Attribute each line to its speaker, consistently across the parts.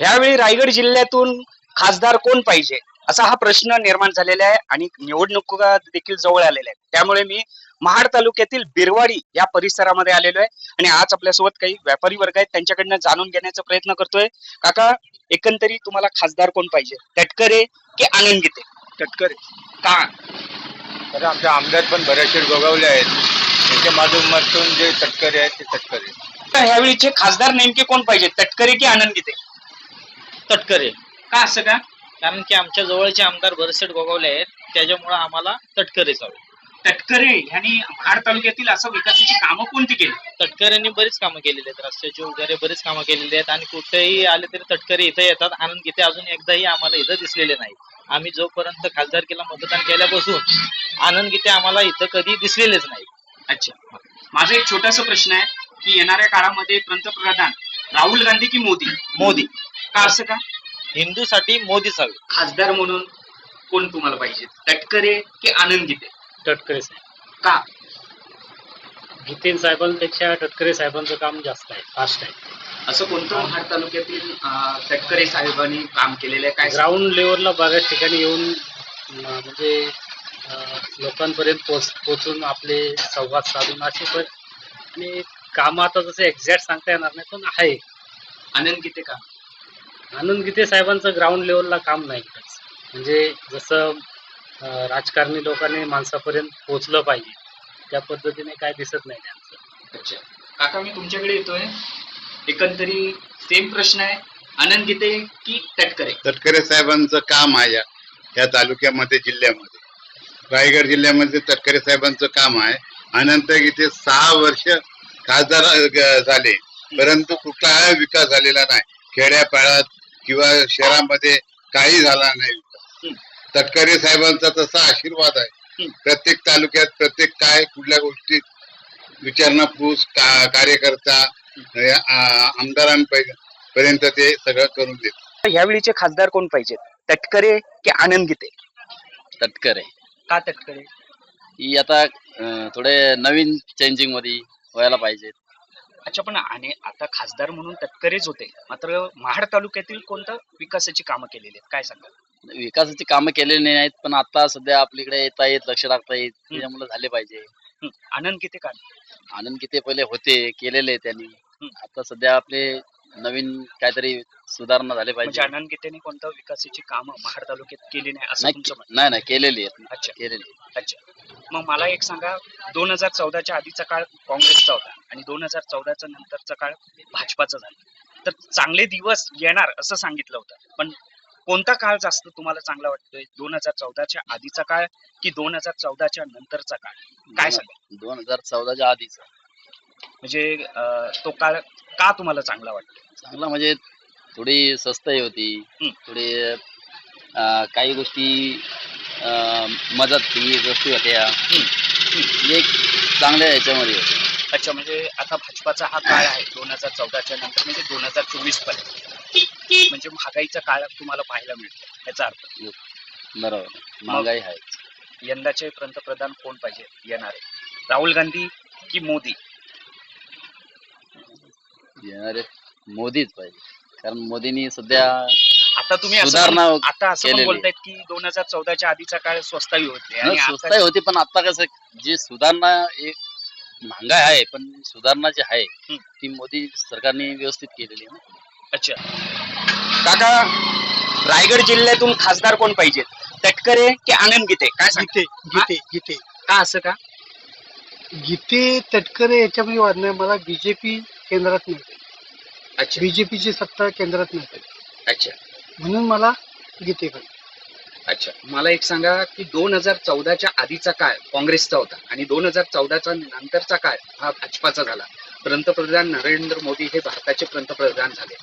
Speaker 1: यावेळी रायगड जिल्ह्यातून खासदार कोण पाहिजे असा हा प्रश्न निर्माण झालेला आहे आणि निवडणुका देखील जवळ आलेल्या आहेत. त्यामुळे मी महाड तालुक्यातील बिरवाडी या परिसरामध्ये आलेलो आहे आणि आज आपल्यासोबत काही व्यापारी वर्ग आहेत त्यांच्याकडनं जाणून घेण्याचा प्रयत्न करतोय. काका एकंदरीत तुम्हाला खासदार कोण पाहिजे? तटकरे की आनंद गीते
Speaker 2: तटकरे.
Speaker 1: का?
Speaker 2: तर आमचे आमदार पण बरेचसे गोगावले आहेत. त्याच्या माध्यमातून जे तटकरे आहेत ते तटकरे.
Speaker 1: ह्यावेळीचे खासदार नेमके कोण पाहिजे? तटकरे की आनंद गीते
Speaker 3: तटकरे
Speaker 1: का असं का?
Speaker 3: कारण की आमच्या जवळचे आमदार बरेचसे गोगावले आहेत त्याच्यामुळे आम्हाला तटकरेच हवे
Speaker 1: तटकरे यांनी महाड तालुक्यातील असं विकासाची कामं कोणती केली?
Speaker 3: तटकरेंनी बरीच कामं केलेली आहेत रस्त्याची वगैरे बरीच कामं केलेली आहेत आणि कुठेही आले तरी तटकरे इथे येतात. आनंद गीते अजून एकदाही आम्हाला इथं दिसलेले नाही आम्ही जोपर्यंत खासदारकीला मतदान केल्यापासून आनंद गीते आम्हाला इथं कधी दिसलेलेच नाही
Speaker 1: अच्छा. माझा एक छोटासा प्रश्न आहे की येणाऱ्या काळामध्ये पंतप्रधान राहुल गांधी की मोदी?
Speaker 3: मोदी.
Speaker 1: का असं का?
Speaker 3: हिंदूसाठी मोदीच हवे
Speaker 1: खासदार म्हणून कोण तुम्हाला पाहिजे? तटकरे की आनंद गीते?
Speaker 4: तटकरे साहेब.
Speaker 1: का?
Speaker 4: जितेन साहेबांपेक्षा तटकरे साहेबांचं काम जास्त आहे फास्ट आहे.
Speaker 1: असं कोणतं महाड तालुक्यातील अं, तटकरे साहेबांनी काम केलेलं आहे? काय
Speaker 4: ग्राउंड लेवलला बऱ्याच ठिकाणी येऊन अं, म्हणजे अं, लोकांपर्यंत पोच पोचून आपले संवाद साधून असे पण आणि कामं आता जसं एक्झॅक्ट सांगता येणार नाही पण आहे.
Speaker 1: आनंद गीते का?
Speaker 4: आनंद गीते साहेबांचं ग्राउंड लेवलला काम नाही. म्हणजे जसं राजकारणी लोकांनी माणसापर्यंत पोचलं पाहिजे त्या पद्धतीने काय दिसत नाही त्यांचं.
Speaker 1: अच्छा. काका मी तुमच्याकडे येतोय. एकंदरी सेम प्रश्न आहे. आनंद गीते की तटकरे?
Speaker 5: तटकरे साहेबांचं काम आहे या तालुक्यामध्ये जिल्ह्यामध्ये. रायगड जिल्ह्यामध्ये तटकरे साहेबांचं काम आहे. अनंत इथे सहा वर्ष खासदार झाले. परंतु कुठलाही विकास झालेला नाही. खेड्यापाड्यात किंवा शहरामध्ये काही झाला नाही. तटकरे साहेबांचा तसा आशीर्वाद आहे. प्रत्येक तालुक्यात प्रत्येक काय कुठल्या गोष्टीत विचारणापूस का कार्यकर्ता आमदारांपर्यंत ते सगळं करून देत
Speaker 1: ह्यावेळीचे खासदार कोण पाहिजेत? तटकरे की आनंद गीते?
Speaker 6: तटकरे.
Speaker 1: का तटकरे?
Speaker 6: ही आता थोडे नवीन चेंजिंगमध्ये व्हायला पाहिजे
Speaker 1: अच्छा पण आणि आता खासदार म्हणून तटकरेच होते. मात्र महाड तालुक्यातील कोणतं विकासाची कामं केलेली आहेत? काय सांगा
Speaker 6: विकासाची कामं केलेली नाही आहेत पण आता सध्या आपल्याकडे येता येत लक्ष टाकता येत त्याच्यामुळे झाले पाहिजे.
Speaker 1: हं, आनंद किती का
Speaker 6: आनंद किती पहिले होते केलेले त्यांनी. आता सध्या आपले नवीन काहीतरी सुधारणा झाले
Speaker 1: म्हणजे
Speaker 6: पाहिजे.
Speaker 1: आनंद गीतेने कोणतं विकासाची कामं महाड तालुक्यात केली नाही असं
Speaker 6: नाही
Speaker 1: तुमचं म्हणणं?
Speaker 6: नाही नाही केलेली आहेत.
Speaker 1: अच्छा.
Speaker 6: केलेली
Speaker 1: अच्छा. मग मला एक सांगा दोन हजार चौदाच्या आधीचा काळ काँग्रेसचा होता आणि दोन हजार चौदाचा नंतरचा काळ भाजपाचा झाला. तर चांगले दिवस येणार असं सांगितलं होतं. पण कोणता काळ जास्त तुम्हाला चांगला वाटतोय? दोन हजार चौदाच्या आधीचा काळ की दोन हजार चौदाच्या नंतरचा काळ? काय सांगा
Speaker 6: दोन हजार चौदाच्या आधीच.
Speaker 1: म्हणजे अं, तो काळ का तुम्हाला चांगला वाटतो
Speaker 6: चांगला म्हणजे थोडी स्वस्तही होती.
Speaker 1: हं.
Speaker 6: थोडी अं, काही गोष्टी अं, मदत ही गोष्टी होत्या. म्हणजे एक चांगल्या याच्यामध्ये होते
Speaker 1: अच्छा म्हणजे आता भाजपाचा हा काळ आहे दोन हजार चौदाच्या नंतर म्हणजे दोन हजार चोवीसपर्यंत. म्हणजे महागाईचा काळ तुम्हाला पाहायला मिळतो याचा अर्थ.
Speaker 6: बरोबर. महागाई आहे.
Speaker 1: यंदाचे पंतप्रधान कोण पाहिजे? येणारे राहुल गांधी की मोदी?
Speaker 6: येणारे मोदीच पाहिजे. कारण मोदींनी सध्या
Speaker 1: आता तुम्ही असं
Speaker 6: सुधारणा
Speaker 1: आता असं पण
Speaker 6: केलेली.
Speaker 1: बोलतायत की दोन हजार चौदाच्या आधीचा काळ स्वस्ताही होते आणि
Speaker 6: स्वस्ताही होती पण आता कसं जी सुधारणा एक महागाई आहे पण सुधारणा जी आहे
Speaker 1: हं.
Speaker 6: ती मोदी सरकारने व्यवस्थित केलेली आहे. ना.
Speaker 1: अच्छा. काका रायगड जिल्ह्यातून खासदार कोण पाहिजे? तटकरे की आनंद गीते? काय
Speaker 7: गीते गीते गीते.
Speaker 1: का असं का?
Speaker 7: गीते तटकरे याच्यामध्ये वाद नाही. मला बीजेपी केंद्रात नाही.
Speaker 1: अच्छा.
Speaker 7: बीजेपीची सत्ता केंद्रात नाही.
Speaker 1: अच्छा.
Speaker 7: म्हणून मला गीते पाहिजे
Speaker 1: अच्छा. मला एक सांगा की दोन हजार चौदाच्या आधीचा काळ काँग्रेसचा होता आणि दोन हजार चौदाचा नंतरचा काळ हा भाजपाचा झाला. पंतप्रधान नरेंद्र मोदी हे भारताचे पंतप्रधान झाले.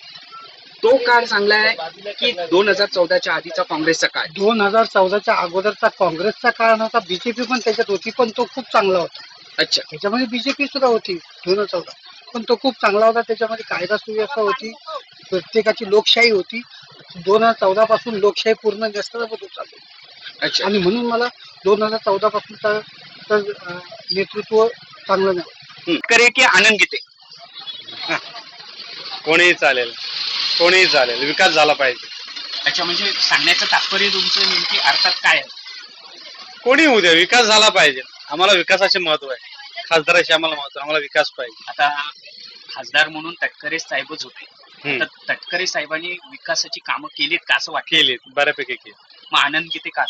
Speaker 1: तो काळ चांगला आहे की दोन हजार चौदाच्या आधीचा काँग्रेसचा काळ?
Speaker 7: दोन हजार चौदाच्या अगोदरचा काँग्रेसचा काळ नव्हता. बीजेपी पण त्याच्यात होती पण तो खूप चांगला होता.
Speaker 1: अच्छा.
Speaker 7: त्याच्यामध्ये बीजेपी सुद्धा होती दोन हजार चौदा. पण तो खूप चांगला होता. त्याच्यामध्ये कायदा सुव्यवस्था होती. प्रत्येकाची लोकशाही होती. दोन हजार चौदा पासून लोकशाही पूर्ण नसताना बदल चालू.
Speaker 1: अच्छा.
Speaker 7: आणि म्हणून मला दोन हजार चौदा अं, नेतृत्व चांगलं नाही.
Speaker 1: की आनंद गीते
Speaker 4: कोणीही चालेल.
Speaker 8: कोणीही चालेल. विकास झाला पाहिजे.
Speaker 1: अच्छा म्हणजे सांगण्याचं तात्पर्य तुमचं नेमकी अर्थात काय आहे?
Speaker 8: कोणी होऊ द्या. विकास झाला पाहिजे. आम्हाला विकासाचे महत्त्व आहे. खासदाराचे आम्हाला महत्त्व. आम्हाला विकास पाहिजे.
Speaker 1: आता खासदार म्हणून तटकरे साहेबच होते.
Speaker 8: हम्म.
Speaker 1: तर तटकरे साहेबांनी विकासाची कामं केलीत का असं वाटलं
Speaker 8: केली बऱ्यापैकी केली
Speaker 1: मग आनंद किती का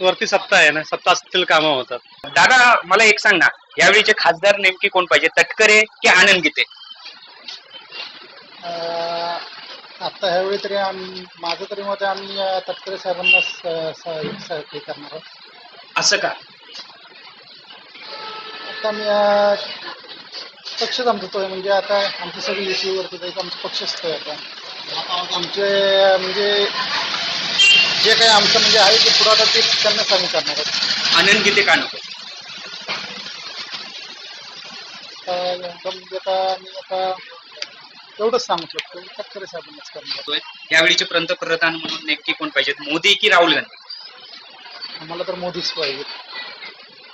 Speaker 8: वरती सत्ता आहे ना सत्ता असतील कामं होतात.
Speaker 1: दादा मला एक सांग ना. यावेळीचे खासदार नेमके कोण पाहिजे? तटकरे की आनंद गीते?
Speaker 9: आता ह्यावेळी तरी आम्ही माझं तरी मत आहे, आम्ही अं, तटकरे साहेबांना स- स- स- हे करणार आहोत.
Speaker 1: असं का?
Speaker 9: आता मी अं, पक्षच आमचा तो आहे म्हणजे आता आमची सगळी युतीवरती जायचं आमचा पक्षच तो आहे आता. आमचे म्हणजे जे काही आमचं म्हणजे आहे ते पुढं आता ते त्यांनाच आम्ही करणार आहोत.
Speaker 1: आनंद गीते का नको?
Speaker 9: आता म्हणजे आता आम्ही आता एवढंच सांगू शकतो. तटकरे साहेबांनाच करणार आहोत.
Speaker 1: यावेळीचे पंतप्रधान म्हणून नेमके कोण पाहिजेत? मोदी की राहुल गांधी?
Speaker 9: आम्हाला तर मोदीच पाहिजे